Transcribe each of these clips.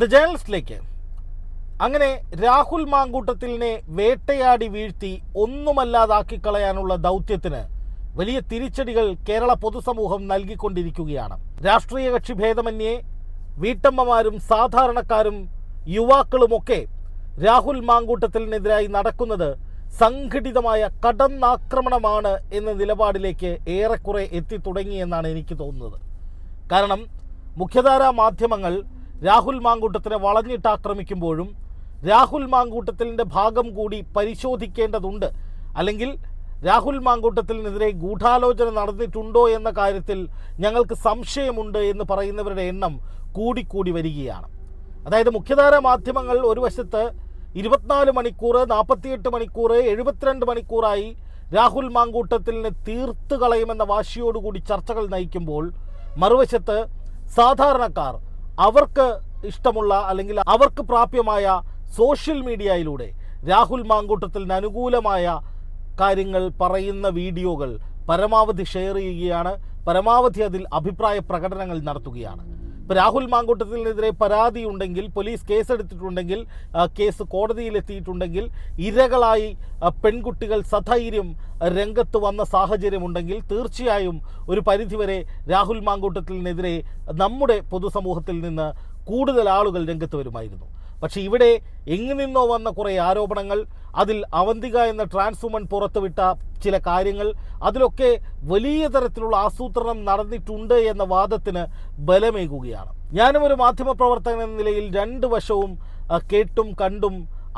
The ജേണലിസ്റ്റിലേക്ക് അങ്ങനെ രാഹുൽ മാങ്കൂട്ടത്തിലിനെ വേട്ടയാടി വീഴ്ത്തി ഒന്നുമല്ലാതാക്കി കളയാനുള്ള ദൗത്യത്തിന് വലിയ തിരിച്ചടികൾ കേരള പൊതുസമൂഹം നൽകിക്കൊണ്ടിരിക്കുകയാണ്. രാഷ്ട്രീയ കക്ഷി ഭേദമന്യേ വീട്ടമ്മമാരും സാധാരണക്കാരും യുവാക്കളുമൊക്കെ രാഹുൽ മാങ്കൂട്ടത്തിലിനെതിരായി നടക്കുന്നത് സംഘടിതമായ കടന്നാക്രമണമാണ് എന്ന നിലപാടിലേക്ക് ഏറെക്കുറെ എത്തിത്തുടങ്ങിയെന്നാണ് എനിക്ക് തോന്നുന്നത്. കാരണം മുഖ്യധാരാ മാധ്യമങ്ങൾ രാഹുൽ മാങ്കൂട്ടത്തിനെ വളഞ്ഞിട്ട് ആക്രമിക്കുമ്പോഴും രാഹുൽ മാങ്കൂട്ടത്തിലിന്റെ ഭാഗം കൂടി പരിശോധിക്കേണ്ടതുണ്ട്. അല്ലെങ്കിൽ രാഹുൽ മാങ്കൂട്ടത്തിനെതിരെ ഗൂഢാലോചന നടന്നിട്ടുണ്ടോ എന്ന കാര്യത്തിൽ ഞങ്ങൾക്ക് സംശയമുണ്ട് എന്ന് പറയുന്നവരുടെ എണ്ണം കൂടിക്കൂടി വരികയാണ്. അതായത് മുഖ്യധാര മാധ്യമങ്ങൾ ഒരു വശത്ത് ഇരുപത്തിനാല് മണിക്കൂർ നാൽപ്പത്തിയെട്ട് മണിക്കൂർ എഴുപത്തിരണ്ട് മണിക്കൂറായി രാഹുൽ മാങ്കൂട്ടത്തിലിനെ തീർത്തു കളയുമെന്ന വാശിയോടുകൂടി ചർച്ചകൾ നയിക്കുമ്പോൾ മറുവശത്ത് സാധാരണക്കാർ അവർക്ക് ഇഷ്ടമുള്ള അല്ലെങ്കിൽ അവർക്ക് പ്രാപ്യമായ സോഷ്യൽ മീഡിയയിലൂടെ രാഹുൽ മാങ്കൂട്ടത്തിന് അനുകൂലമായ കാര്യങ്ങൾ പറയുന്ന വീഡിയോകൾ പരമാവധി ഷെയർ ചെയ്യുകയാണ്. പരമാവധി അതിൽ അഭിപ്രായ പ്രകടനങ്ങൾ നടത്തുകയാണ്. ഇപ്പോൾ രാഹുൽ മാങ്കൂട്ടത്തിനെതിരെ പരാതിയുണ്ടെങ്കിൽ പോലീസ് കേസെടുത്തിട്ടുണ്ടെങ്കിൽ കേസ് കോടതിയിലെത്തിയിട്ടുണ്ടെങ്കിൽ ഇരകളായി പെൺകുട്ടികൾ സധൈര്യം രംഗത്ത് വന്ന സാഹചര്യമുണ്ടെങ്കിൽ തീർച്ചയായും ഒരു പരിധിവരെ രാഹുൽ മാങ്കൂട്ടത്തിനെതിരെ നമ്മുടെ പൊതുസമൂഹത്തിൽ നിന്ന് കൂടുതൽ ആളുകൾ രംഗത്ത് വരുമായിരുന്നു. പക്ഷേ ഇവിടെ എങ്ങു നിന്നോ വന്ന കുറേ ആരോപണങ്ങൾ അതിൽ അവന്തിക എന്ന ട്രാൻസ് വുമൺ പുറത്തുവിട്ട ചില കാര്യങ്ങൾ അതിലൊക്കെ വലിയ തരത്തിലുള്ള ആസൂത്രണം നടന്നിട്ടുണ്ട് എന്ന വാദത്തിന് ബലമേകുകയാണ്. ഞാനും ഒരു മാധ്യമപ്രവർത്തകൻ എന്ന നിലയിൽ രണ്ട് വശവും കേട്ടും കണ്ടും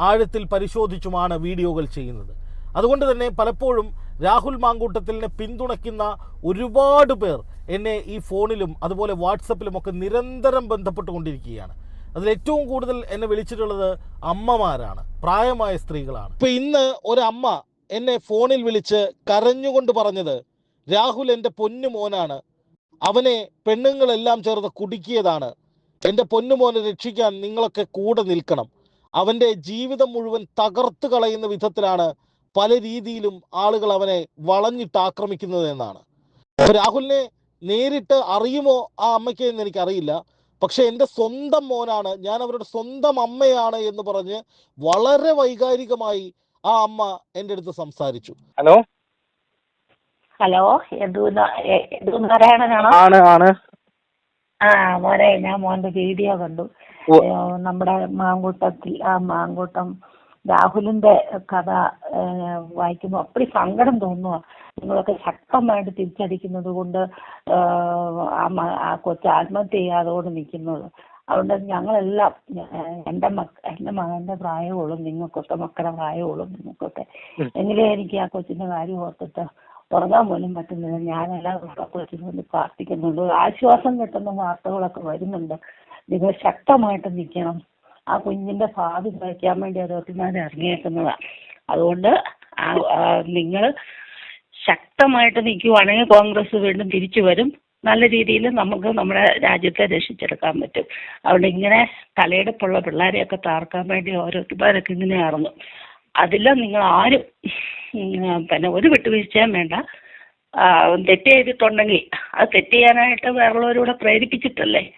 ആഴത്തിൽ പരിശോധിച്ചുമാണ് വീഡിയോകൾ ചെയ്യുന്നത്. അതുകൊണ്ട് തന്നെ പലപ്പോഴും രാഹുൽ മാങ്കൂട്ടത്തിലിനെ പിന്തുണയ്ക്കുന്ന ഒരുപാട് പേർ എന്നെ ഈ ഫോണിലും അതുപോലെ വാട്സപ്പിലുമൊക്കെ നിരന്തരം ബന്ധപ്പെട്ടുകൊണ്ടിരിക്കുകയാണ്. അതിൽ ഏറ്റവും കൂടുതൽ എന്നെ വിളിച്ചിട്ടുള്ളത് അമ്മമാരാണ്. പ്രായമായ സ്ത്രീകളാണ്. ഇപ്പൊ ഇന്ന് ഒരമ്മ എന്നെ ഫോണിൽ വിളിച്ച് കരഞ്ഞുകൊണ്ട് പറഞ്ഞത് രാഹുൽ എന്റെ പൊന്നു മോനാണ്. അവനെ പെണ്ണുങ്ങളെല്ലാം ചേർന്ന് കുടുക്കിയതാണ്. എന്റെ പൊന്നുമോനെ രക്ഷിക്കാൻ നിങ്ങളൊക്കെ കൂടെ നിൽക്കണം. അവന്റെ ജീവിതം മുഴുവൻ തകർത്ത് കളയുന്ന വിധത്തിലാണ് പല രീതിയിലും ആളുകൾ അവനെ വളഞ്ഞിട്ട് ആക്രമിക്കുന്നത് എന്നാണ്. രാഹുലിനെ നേരിട്ട് അറിയുമോ ആ അമ്മയ്ക്ക് എന്ന് എനിക്കറിയില്ല. പക്ഷെ എന്റെ സ്വന്തം മോനാണ് ഞാൻ അവരുടെ സ്വന്തം അമ്മയാണ് എന്ന് പറഞ്ഞ് വളരെ വൈകാരികമായി ആ അമ്മ എന്റെ അടുത്ത് സംസാരിച്ചു. ഹലോ? ഹലോ നാരായണനാണോ? ആണ് ആണ്. ആ മോനെ ഞാൻ മോന്റെ വീഡിയോ കണ്ടു. നമ്മുടെ മാങ്കൂട്ടത്തിൽ ആ മാങ്കൂട്ടം രാഹുലിന്റെ കഥ വായിക്കുമ്പോൾ അപ്പടി സങ്കടം തോന്നുക നിങ്ങളൊക്കെ ശക്തമായിട്ട് തിരിച്ചടിക്കുന്നത് കൊണ്ട് ആ കൊച്ച് ആത്മഹത്യ ചെയ്യാതോട് നിൽക്കുന്നത് അതുകൊണ്ട് ഞങ്ങളെല്ലാം എന്റെ എന്റെ മക്ക എന്റെ മകന്റെ പ്രായമുള്ളൂ നിങ്ങൾക്കൊക്കെ മക്കളുടെ പ്രായമുള്ളൂ നിങ്ങൾക്കൊക്കെ. ഉം. എനിക്ക് ആ കൊച്ചിന്റെ കാര്യം ഓർത്തിട്ട് ഉറങ്ങാൻ പോലും പറ്റുന്നില്ല. ഞാനെല്ലാം ആ കൊച്ചിന് വേണ്ടി പ്രാർത്ഥിക്കുന്നുണ്ട്. ആശ്വാസം കിട്ടുന്ന വാർത്തകളൊക്കെ വരുന്നുണ്ട്. നിങ്ങൾ ശക്തമായിട്ട് നിൽക്കണം. ആ കുഞ്ഞിന്റെ ഭാവി കുറയ്ക്കാൻ വേണ്ടി അതോർത്തിമാർ ഇറങ്ങിയേക്കുന്നതാണ് അതുകൊണ്ട് നിങ്ങൾ ശക്തമായിട്ട് നിൽക്കുവാണെങ്കിൽ കോൺഗ്രസ് വീണ്ടും തിരിച്ചു വരും. നല്ല രീതിയിൽ നമുക്ക് നമ്മുടെ രാജ്യത്തെ രക്ഷിച്ചെടുക്കാൻ പറ്റും. അതുകൊണ്ട് ഇങ്ങനെ തലയെടുപ്പുള്ള പിള്ളേരെയൊക്കെ താർക്കാൻ വേണ്ടി ഓരോരുത്തരൊക്കെ ഇങ്ങനെ ഇറങ്ങും അതിൽ നിങ്ങൾ ആരും പിന്നെ ഒരു വിട്ടുവീഴ്ചയും വേണ്ട. ആ, തെറ്റ് ചെയ്തിട്ടുണ്ടെങ്കിൽ അത് തെറ്റ് ചെയ്യാനായിട്ട് വേറുള്ളവരൂടെ പ്രേരിപ്പിച്ചിട്ടല്ലേ?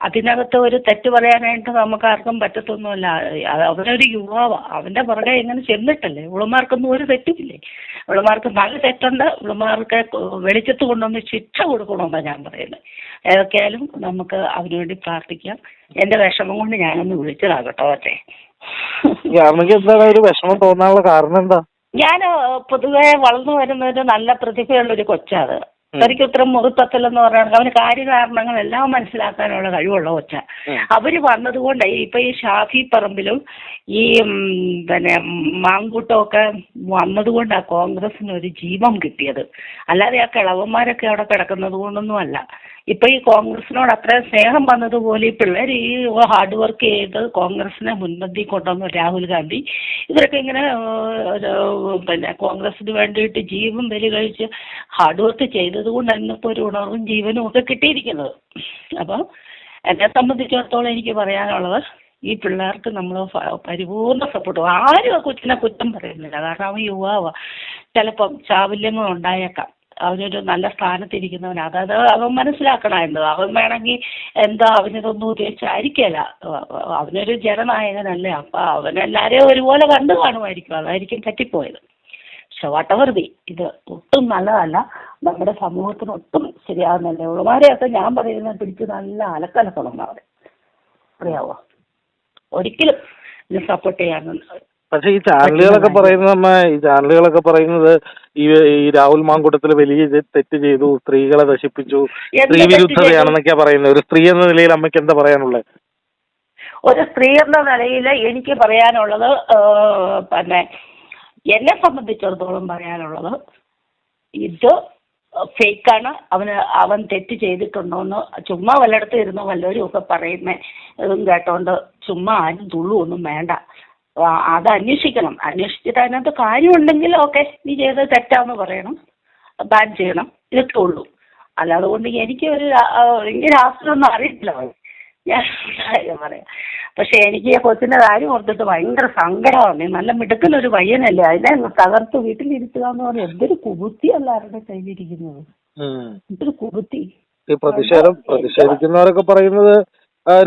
അതിനകത്ത് ഒരു തെറ്റ് പറയാനായിട്ട് നമുക്കാർക്കും പറ്റത്തൊന്നുമില്ല. അത് അവനൊരു യുവാവ. അവന്റെ പുറകെ ഇങ്ങനെ ചെന്നിട്ടല്ലേ? ഇവളുമാർക്കൊന്നും ഒരു തെറ്റുമില്ലേ? ഇവളുമാർക്ക് നല്ല തെറ്റുണ്ട്. ഇവളുമാർക്ക് വെളിച്ചത്ത് കൊണ്ടുവന്ന് ശിക്ഷ കൊടുക്കണമെന്നാണ് ഞാൻ പറയുന്നത്. ഏതൊക്കെയായാലും നമുക്ക് അവന് വേണ്ടി പ്രാർത്ഥിക്കാം. എന്റെ വിഷമം കൊണ്ട് ഞാനൊന്ന് വിളിച്ചതാകട്ടോ കേട്ടോ എന്താണ് ഒരു വിഷമം തോന്നാനുള്ള കാരണം എന്താ? ഞാൻ പൊതുവെ വളർന്നു വരുന്ന ഒരു നല്ല പ്രതിഭയുള്ള ഒരു കൊച്ചാണ്. ഉം. എനിക്ക് ഉത്തരം മുഖത്തത്തിലെന്ന് പറഞ്ഞാൽ അവന് കാര്യകാരണങ്ങളെല്ലാം മനസ്സിലാക്കാനുള്ള കഴിവുള്ള കൊച്ച. അവർ വന്നതുകൊണ്ട് ഇപ്പൊ ഈ ഷാഫി പറമ്പിലും ഈ പിന്നെ മാങ്കൂട്ടം ഒക്കെ വന്നതുകൊണ്ടാ കോൺഗ്രസിന് ഒരു ജീവം കിട്ടിയത്. അല്ലാതെ ആ കിളവന്മാരൊക്കെ അവിടെ കിടക്കുന്നത് കൊണ്ടൊന്നും അല്ല ഇപ്പൊ ഈ കോൺഗ്രസിനോട് അത്രയും സ്നേഹം വന്നതുപോലെ പിള്ളേർ ഈ ഹാർഡ് വർക്ക് ചെയ്ത് കോൺഗ്രസിനെ മുൻപന്തി കൊണ്ടുവന്നു രാഹുൽ ഗാന്ധി. ഇവരൊക്കെ ഇങ്ങനെ പിന്നെ കോൺഗ്രസിന് വേണ്ടിയിട്ട് ജീവൻ ബലി കഴിച്ച് ഹാർഡ് വർക്ക് ചെയ്തത് കൊണ്ടാണ് ഇപ്പൊ ഒരു ഉണർവും ജീവനും ഒക്കെ കിട്ടിയിരിക്കുന്നത്. അപ്പൊ എന്നെ സംബന്ധിച്ചിടത്തോളം എനിക്ക് പറയാനുള്ളത് ഈ പിള്ളേർക്ക് നമ്മൾ പരിപൂർണ സപ്പോർട്ട് ആരും ആ കൊച്ചിനെ കുറ്റം പറയുന്നില്ല. കാരണം അവൻ യുവാവാ. ചിലപ്പം ചാവല്യങ്ങൾ ഉണ്ടായേക്കാം. അവനൊരു നല്ല സ്ഥാനത്തിരിക്കുന്നവൻ അതായത് അവൻ മനസ്സിലാക്കണം എന്തോ. അവൻ വേണമെങ്കിൽ എന്താ അവനിതൊന്നും ഉദ്ദേശിച്ചായിരിക്കല അവനൊരു ജനനായകനല്ലേ. അപ്പം അവനെല്ലാവരെയും ഒരുപോലെ കണ്ടു കാണുമായിരിക്കും. അതായിരിക്കും പറ്റിപ്പോയത് പക്ഷെ വട്ടവൃതി ഇത് ഒട്ടും നല്ലതല്ല. നമ്മുടെ സമൂഹത്തിന് ഒട്ടും ശരിയാകുന്നില്ല ഉള്ളമാരെയൊക്കെ ഞാൻ പറയുന്നത് പിടിച്ച് നല്ല അലക്കലക്കണം അവരെ അറിയാവോ? ഒരിക്കലും സപ്പോർട്ട് ചെയ്യാനൊന്നും പക്ഷെ ഈ ചാനലുകളൊക്കെ പറയുന്നത് നമ്മ ഈ ചാനലുകളൊക്കെ പറയുന്നത് ഈ ഈ രാഹുൽ മാങ്കൂട്ടത്തിൽ വലിയ തെറ്റ് ചെയ്തു സ്ത്രീകളെ നശിപ്പിച്ചു സ്ത്രീ വിരുദ്ധതയാണെന്നൊക്കെയാ പറയുന്നത്. ഒരു സ്ത്രീ എന്ന നിലയിൽ അമ്മയ്ക്ക് എന്താ പറയാനുള്ളത് ഒരു സ്ത്രീ എന്ന നിലയിൽ എനിക്ക് പറയാനുള്ളത് പിന്നെ എന്നെ സംബന്ധിച്ചിടത്തോളം പറയാനുള്ളത് ഇത് ഫേക്കാണ്. അവന് അവൻ തെറ്റ് ചെയ്തിട്ടുണ്ടോന്ന് ചുമ്മാ വല്ലയിടത്തും ഇരുന്ന് വല്ലവരും ഒക്കെ പറയുന്നേ ഇതും കേട്ടോണ്ട് ചുമ്മാ ആരും തുള്ളുവൊന്നും വേണ്ട. ആ, അത് അന്വേഷിക്കണം. അന്വേഷിച്ചിട്ട് അതിനകത്ത് കാര്യമുണ്ടെങ്കിൽ ഓക്കെ നീ ചെയ്തത് തെറ്റാന്ന് പറയണം. ബാൻ ചെയ്യണം. ഇതൊക്കെ ഉള്ളൂ. അല്ലാതെ കൊണ്ട് എനിക്ക് ഒരു എനിക്ക് രാഷ്ട്രീയമൊന്നും അറിയില്ല. ഞാൻ കാര്യം പറയാം. പക്ഷെ എനിക്ക് ഈ കൊച്ചിന്റെ കാര്യം ഓർത്തിട്ട് ഭയങ്കര സങ്കടമാണ്. നല്ല മിടുക്കനൊരു പയ്യനല്ലേ. അതിനെ തകർത്ത് വീട്ടിലിരുത്തുക എന്ന് പറഞ്ഞാൽ എന്തൊരു കുബുത്തിയല്ല അവരുടെ കയ്യിലിരിക്കുന്നത്. എന്തൊരു കുബുത്തി പ്രതിഷേധം പ്രതിഷേധിക്കുന്നവരൊക്കെ പറയുന്നത്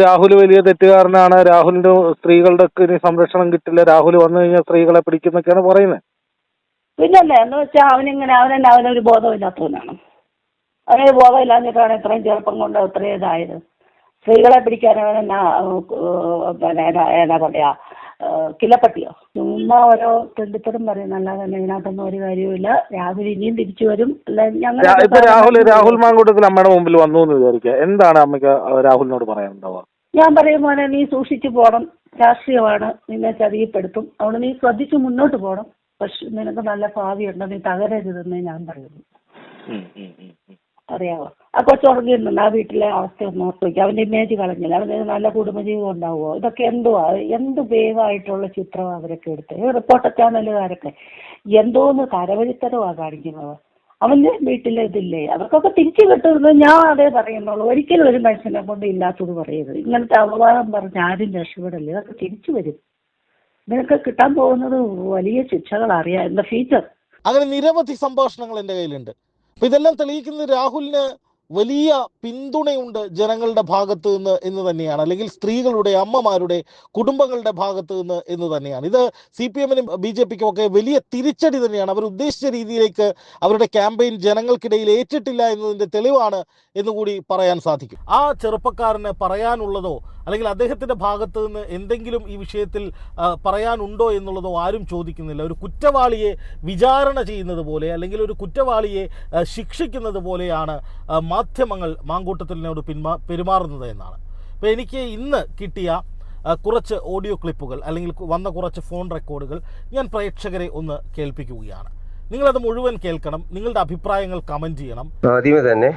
രാഹുൽ വലിയ തെറ്റുകാരനാണ്. രാഹുലിന്റെ സ്ത്രീകളുടെ ഇനി സംരക്ഷണം കിട്ടില്ല. രാഹുൽ വന്നു കഴിഞ്ഞാൽ സ്ത്രീകളെ പിടിക്കുന്നൊക്കെയാണ് പറയുന്നത്. പിന്നല്ലേ എന്ന് വെച്ചാൽ അവനിങ്ങനെ അവനെന്നെ അവനൊരു ബോധമില്ലാത്തവനാണ്. അവനൊരു ബോധമില്ലാഞ്ഞിട്ടാണ് ഇത്രയും ചെറുപ്പം കൊണ്ട് ഇത്രയും ഇതായത്. സ്ത്രീകളെ പിടിക്കാൻ അവനെന്നാ പിന്നെ എന്നാ പറയാ കിലപ്പട്ടിയോ? ചുമ്മാ ഓരോ തെണ്ടിത്തരം പറയുന്നല്ലാതെ തന്നെ ഇതിനകത്തൊന്നും ഒരു കാര്യമില്ല രാഹുൽ ഇനിയും തിരിച്ചു വരും. അല്ല ഞങ്ങൾ ഇപ്പൊ രാഹുൽ രാഹുൽ മാങ്കൂട്ടത്തിൽ അമ്മയുടെ മുമ്പിൽ വന്നു എന്ന് വിചാരിക്കുക. എന്താണ് അമ്മയ്ക്ക് രാഹുലിനോട് പറയാനുണ്ടാവുക? ഞാൻ പറയും മോനെ നീ സൂക്ഷിച്ചു പോകണം രാഷ്ട്രീയമാണ് നിന്നെ ചതിയപ്പെടുത്തും. അവിടെ നീ ശ്രദ്ധിച്ച് മുന്നോട്ട് പോകണം പക്ഷെ നിനക്ക് നല്ല ഭാവിയുണ്ട്. നീ തകരരുതെന്ന് ഞാൻ പറയുന്നു. ഉം, ആ ഉം, ഉം. അറിയാവോ ആ വീട്ടിലെ അവസ്ഥ ഒന്ന് ഓർത്ത് അവന്റെ ഇമേജ് കളഞ്ഞില്ല? അവന് നല്ല കുടുംബജീവിതം ഉണ്ടാവുമോ? ഇതൊക്കെ എന്തുവാ? എന്ത് വേവായിട്ടുള്ള ചിത്രമാണ് അവരൊക്കെ എടുത്തത് ഈ റിപ്പോർട്ടർ ചാനലുകാരൊക്കെ എന്തോന്ന് കരവഴിത്തരവാ കാണിക്കുന്നത്? അവന്റെ വീട്ടിലെ ഇതില്ലേ? അവർക്കൊക്കെ തിരിച്ചു കിട്ടുന്നത് ഞാൻ അതേ പറയുന്നുള്ളൂ. ഒരിക്കലും ഒരു മനുഷ്യനെ കൊണ്ട് ഇല്ലാത്തത് പറയരുത്. ഇങ്ങനത്തെ അപവാദം പറഞ്ഞ് ആരും രക്ഷപ്പെടല്ലേ അതൊക്കെ തിരിച്ചു വരും. ഇതിനൊക്കെ കിട്ടാൻ പോകുന്നത് വലിയ ശിക്ഷകൾ അറിയാം. എന്താ ഫീച്ചർ അങ്ങനെ നിരവധി സംഭാഷണങ്ങൾ എന്റെ കയ്യിലുണ്ട്. ഇതെല്ലാം തെളിയിക്കുന്നത് രാഹുലിന് വലിയ പിന്തുണയുണ്ട് ജനങ്ങളുടെ ഭാഗത്ത് നിന്ന് എന്ന് തന്നെയാണ്. അല്ലെങ്കിൽ സ്ത്രീകളുടെ അമ്മമാരുടെ കുടുംബങ്ങളുടെ ഭാഗത്ത് നിന്ന് എന്ന് തന്നെയാണ്. ഇത് സി പി എമ്മിനും ബി ജെ പിക്കും ഒക്കെ വലിയ തിരിച്ചടി തന്നെയാണ്. അവർ ഉദ്ദേശിച്ച രീതിയിലേക്ക് അവരുടെ ക്യാമ്പയിൻ ജനങ്ങൾക്കിടയിൽ ഏറ്റിട്ടില്ല എന്നതിന്റെ തെളിവാണ് എന്നുകൂടി പറയാൻ സാധിക്കും. ആ ചെറുപ്പക്കാരന് പറയാനുള്ളതോ അല്ലെങ്കിൽ അദ്ദേഹത്തിന്റെ ഭാഗത്ത് നിന്ന് എന്തെങ്കിലും ഈ വിഷയത്തിൽ പറയാനുണ്ടോ എന്നുള്ളതോ ആരും ചോദിക്കുന്നില്ല. ഒരു കുറ്റവാളിയെ വിചാരണ ചെയ്യുന്നത് പോലെ അല്ലെങ്കിൽ ഒരു കുറ്റവാളിയെ ശിക്ഷിക്കുന്നത് പോലെയാണ് മാധ്യമങ്ങൾ മാങ്കൂട്ടത്തിലിനോട് പിന്മാ പെരുമാറുന്നത് എന്നാണ്. അപ്പോൾ എനിക്ക് ഇന്ന് കിട്ടിയ കുറച്ച് ഓഡിയോ ക്ലിപ്പുകൾ അല്ലെങ്കിൽ വന്ന കുറച്ച് ഫോൺ റെക്കോർഡുകൾ ഞാൻ പ്രേക്ഷകരെ ഒന്ന് കേൾപ്പിക്കുകയാണ്. നിങ്ങളത് മുഴുവൻ കേൾക്കണം നിങ്ങളുടെ അഭിപ്രായങ്ങൾ കമന്റ് ചെയ്യണം. ആദ്യമേ തന്നെ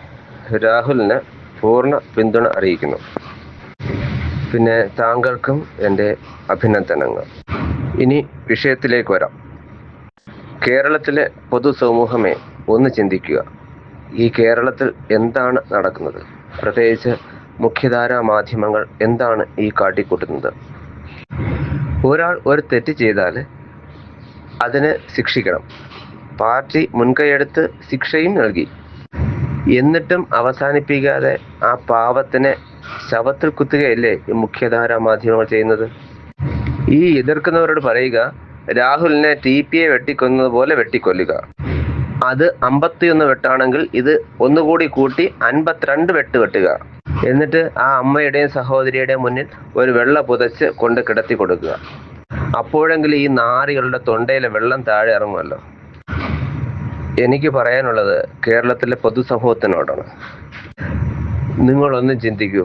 രാഹുലിന് പൂർണ പിന്തുണ അറിയിക്കുന്നു. പിന്നെ താങ്കൾക്കും എന്റെ അഭിനന്ദനങ്ങൾ. ഇനി വിഷയത്തിലേക്ക് വരാം. കേരളത്തിലെ പൊതുസമൂഹമേ ഒന്ന് ചിന്തിക്കുക. ഈ കേരളത്തിൽ എന്താണ് നടക്കുന്നത്? പ്രത്യേകിച്ച് മുഖ്യധാരാ മാധ്യമങ്ങൾ എന്താണ് ഈ കാട്ടിക്കൂട്ടുന്നത്? ഒരാൾ ഒരു തെറ്റ് ചെയ്താൽ അതിന് ശിക്ഷിക്കണം. പാർട്ടി മുൻകൈയെടുത്ത് ശിക്ഷയും നൽകി. എന്നിട്ടും അവസാനിപ്പിക്കാതെ ആ പാവത്തിനെ ശവത്തിൽ കുത്തുകയല്ലേ ഈ മുഖ്യധാരാ മാധ്യമങ്ങൾ ചെയ്യുന്നത്? ഈ എതിർക്കുന്നവരോട് പറയുക രാഹുലിനെ ടി പി എ വെട്ടിക്കൊന്നത് പോലെ വെട്ടിക്കൊല്ലുക. അത് അമ്പത്തിയൊന്ന് വെട്ടാണെങ്കിൽ ഇത് ഒന്നുകൂടി കൂട്ടി അൻപത്തിരണ്ട് വെട്ട് വെട്ടുക. എന്നിട്ട് ആ അമ്മയുടെയും സഹോദരിയുടെയും മുന്നിൽ ഒരു വെള്ള പുതച്ച് കൊണ്ട് കിടത്തി കൊടുക്കുക. അപ്പോഴെങ്കിലും ഈ നാറികളുടെ തൊണ്ടയിലെ വെള്ളം താഴെ ഇറങ്ങുമല്ലോ. എനിക്ക് പറയാനുള്ളത് കേരളത്തിലെ പൊതുസമൂഹത്തിനോടാണ്. നിങ്ങളൊന്നും ചിന്തിക്കൂ.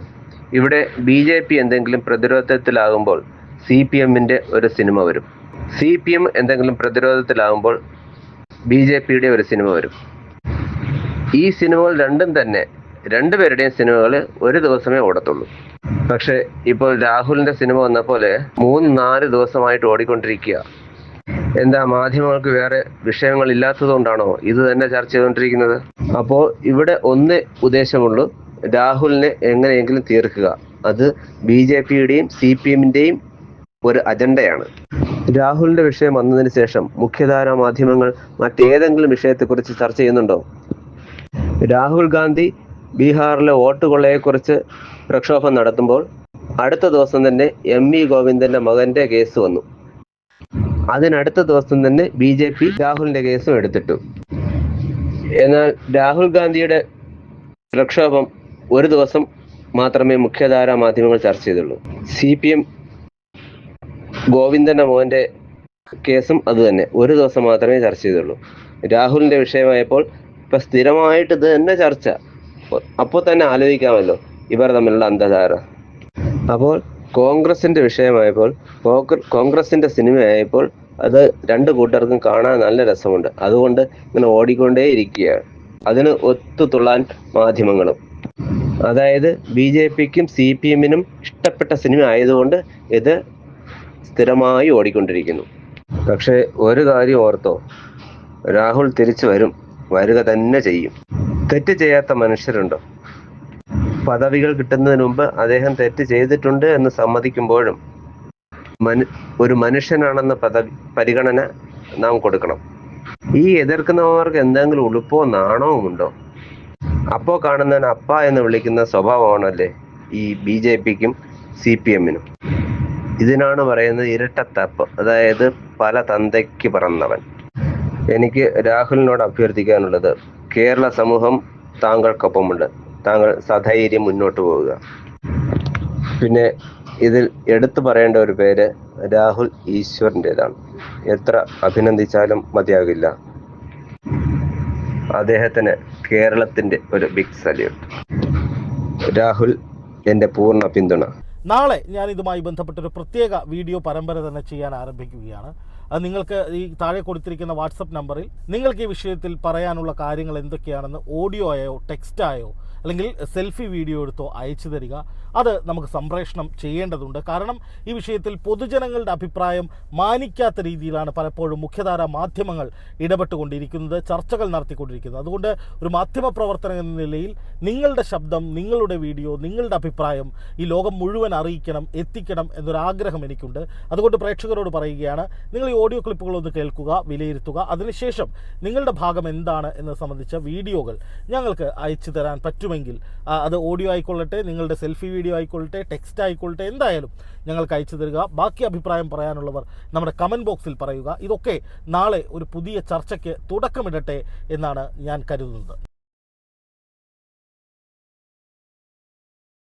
ഇവിടെ ബി ജെ പി എന്തെങ്കിലും പ്രതിരോധത്തിലാകുമ്പോൾ സി പി എമ്മിന്റെ ഒരു സിനിമ വരും. സി പി എം എന്തെങ്കിലും പ്രതിരോധത്തിലാകുമ്പോൾ ബി ജെ പിയുടെ ഒരു സിനിമ വരും. ഈ സിനിമകൾ രണ്ടും തന്നെ രണ്ടുപേരുടെയും സിനിമകൾ ഒരു ദിവസമേ ഓടത്തുള്ളൂ. പക്ഷെ ഇപ്പോൾ രാഹുലിന്റെ സിനിമ വന്ന പോലെ മൂന്ന് നാല് ദിവസമായിട്ട് ഓടിക്കൊണ്ടിരിക്കുക. എന്താ മാധ്യമങ്ങൾക്ക് വേറെ വിഷയങ്ങൾ ഇല്ലാത്തതുകൊണ്ടാണോ ഇത് തന്നെ ചർച്ച ചെയ്തുകൊണ്ടിരിക്കുന്നത്? അപ്പോൾ ഇവിടെ ഒന്ന് ഉദ്ദേശമുള്ളൂ രാഹുലിനെ എങ്ങനെയെങ്കിലും തീർക്കുക. അത് ബി ജെ പിയുടെയും സി പി എമ്മിന്റെയും ഒരു അജണ്ടയാണ്. രാഹുലിന്റെ വിഷയം വന്നതിന് ശേഷം മുഖ്യധാരാ മാധ്യമങ്ങൾ മറ്റേതെങ്കിലും വിഷയത്തെക്കുറിച്ച് ചർച്ച ചെയ്യുന്നുണ്ടോ? രാഹുൽ ഗാന്ധി ബീഹാറിലെ വോട്ട് കൊള്ളയെക്കുറിച്ച് പ്രക്ഷോഭം നടത്തുമ്പോൾ അടുത്ത ദിവസം തന്നെ എം ഇ ഗോവിന്ദന്റെ മകന്റെ കേസ് വന്നു. അതിനടുത്ത ദിവസം തന്നെ ബി ജെ പി രാഹുലിന്റെ കേസും എടുത്തിട്ടു. എന്നാൽ രാഹുൽ ഗാന്ധിയുടെ പ്രക്ഷോഭം ഒരു ദിവസം മാത്രമേ മുഖ്യധാരാ മാധ്യമങ്ങൾ ചർച്ച ചെയ്തുള്ളൂ. സി പി എം ഗോവിന്ദന്റെ മോന്റെ കേസും അത് തന്നെ. ഒരു ദിവസം മാത്രമേ ചർച്ച ചെയ്തുള്ളൂ. രാഹുലിന്റെ വിഷയമായപ്പോൾ ഇപ്പൊ സ്ഥിരമായിട്ട് ഇത് തന്നെ ചർച്ച. അപ്പോൾ തന്നെ ആലോചിക്കാമല്ലോ. ഇവർ തമ്മിലുള്ള അന്ധധാര അപ്പോൾ കോൺഗ്രസിന്റെ വിഷയമായപ്പോൾ കോൺഗ്രസിന്റെ സിനിമയായപ്പോൾ അത് രണ്ട് കൂട്ടർക്കും കാണാൻ നല്ല രസമുണ്ട്. അതുകൊണ്ട് ഇങ്ങനെ ഓടിക്കൊണ്ടേ ഇരിക്കുകയാണ്. അതിന് ഒത്തുതുള്ളാൻ മാധ്യമങ്ങളും. അതായത് ബി ജെ പിക്കും സി പി എമ്മിനും ഇഷ്ടപ്പെട്ട സിനിമ ആയതുകൊണ്ട് ഇത് സ്ഥിരമായി ഓടിക്കൊണ്ടിരിക്കുന്നു. പക്ഷേ ഒരു കാര്യം ഓർത്തോ രാഹുൽ തിരിച്ചു വരും വരിക തന്നെ ചെയ്യും. തെറ്റ് ചെയ്യാത്ത മനുഷ്യരുണ്ടോ? പദവികൾ കിട്ടുന്നതിന് മുമ്പ് അദ്ദേഹം തെറ്റ് ചെയ്തിട്ടുണ്ട് എന്ന് സമ്മതിക്കുമ്പോഴും മനു ഒരു മനുഷ്യനാണെന്ന പദവി പരിഗണന നാം കൊടുക്കണം. ഈ എതിർക്കുന്നവർക്ക് എന്തെങ്കിലും ഉളുപ്പോ നാണവും ഉണ്ടോ? അപ്പോ കാണുന്നതിന് അപ്പ എന്ന് വിളിക്കുന്ന സ്വഭാവമാണല്ലേ ഈ ബി ജെ പിക്കും സി പി എമ്മിനും. ഇതിനാണ് പറയുന്നത് ഇരട്ടത്തപ്പ്. അതായത് പല തന്തയ്ക്ക് പറന്നവൻ. എനിക്ക് രാഹുലിനോട് അഭ്യർത്ഥിക്കാനുള്ളത് കേരള സമൂഹം താങ്കൾക്കൊപ്പമുണ്ട്. താങ്കൾ സധൈര്യം മുന്നോട്ട് പോവുക. പിന്നെ ഇതിൽ എടുത്തു പറയേണ്ട ഒരു പേര് രാഹുൽ ഈശ്വറിന്റെതാണ്. എത്ര അഭിനന്ദിച്ചാലും മതിയാകില്ല. അദ്ദേഹത്തിന് കേരളത്തിന്റെ ഒരു ബിഗ് സല്യൂട്ട് രാഹുൽ എന്റെ പൂർണ പിന്തുണ. നാളെ ഞാൻ ഇതുമായി ബന്ധപ്പെട്ടൊരു പ്രത്യേക വീഡിയോ പരമ്പര തന്നെ ചെയ്യാൻ ആരംഭിക്കുകയാണ്. അത് നിങ്ങൾക്ക് ഈ താഴെ കൊടുത്തിരിക്കുന്ന വാട്സപ്പ് നമ്പറിൽ നിങ്ങൾക്ക് ഈ വിഷയത്തിൽ പറയാനുള്ള കാര്യങ്ങൾ എന്തൊക്കെയാണെന്ന് ഓഡിയോ ആയോ ടെക്സ്റ്റായോ അല്ലെങ്കിൽ സെൽഫി വീഡിയോ എടുത്തോ അയച്ചു തരിക. അത് നമുക്ക് സംപ്രേഷണം ചെയ്യേണ്ടതുണ്ട്. കാരണം ഈ വിഷയത്തിൽ പൊതുജനങ്ങളുടെ അഭിപ്രായം മാനിക്കാത്ത രീതിയിലാണ് പലപ്പോഴും മുഖ്യധാര മാധ്യമങ്ങൾ ഇടപെട്ടുകൊണ്ടിരിക്കുന്നത് ചർച്ചകൾ നടത്തിക്കൊണ്ടിരിക്കുന്നത്. അതുകൊണ്ട് ഒരു മാധ്യമ പ്രവർത്തനം എന്ന നിലയിൽ നിങ്ങളുടെ ശബ്ദം നിങ്ങളുടെ വീഡിയോ നിങ്ങളുടെ അഭിപ്രായം ഈ ലോകം മുഴുവൻ അറിയിക്കണം എത്തിക്കണം എന്നൊരാഗ്രഹം എനിക്കുണ്ട്. അതുകൊണ്ട് പ്രേക്ഷകരോട് പറയുകയാണ് നിങ്ങൾ ഈ ഓഡിയോ ക്ലിപ്പുകളൊന്ന് കേൾക്കുക വിലയിരുത്തുക. അതിനുശേഷം നിങ്ങളുടെ ഭാഗം എന്താണ് എന്നത് സംബന്ധിച്ച വീഡിയോകൾ ഞങ്ങൾക്ക് അയച്ചു തരാൻ പറ്റുമെങ്കിൽ അത് ഓഡിയോ ആയിക്കൊള്ളട്ടെ നിങ്ങളുടെ സെൽഫി വീഡിയോ ആയിക്കൊള്ളട്ടെ ടെക്സ്റ്റ് ആയിക്കൊള്ളട്ടെ എന്തായാലും ഞങ്ങൾക്ക് അയച്ചു തരിക. ബാക്കി അഭിപ്രായം പറയാനുള്ളവർ നമ്മുടെ കമന്റ് ബോക്സിൽ പറയുക. ഇതൊക്കെ നാളെ ഒരു പുതിയ ചർച്ചയ്ക്ക് തുടക്കമിടട്ടെ എന്നാണ് ഞാൻ കരുതുന്നത്.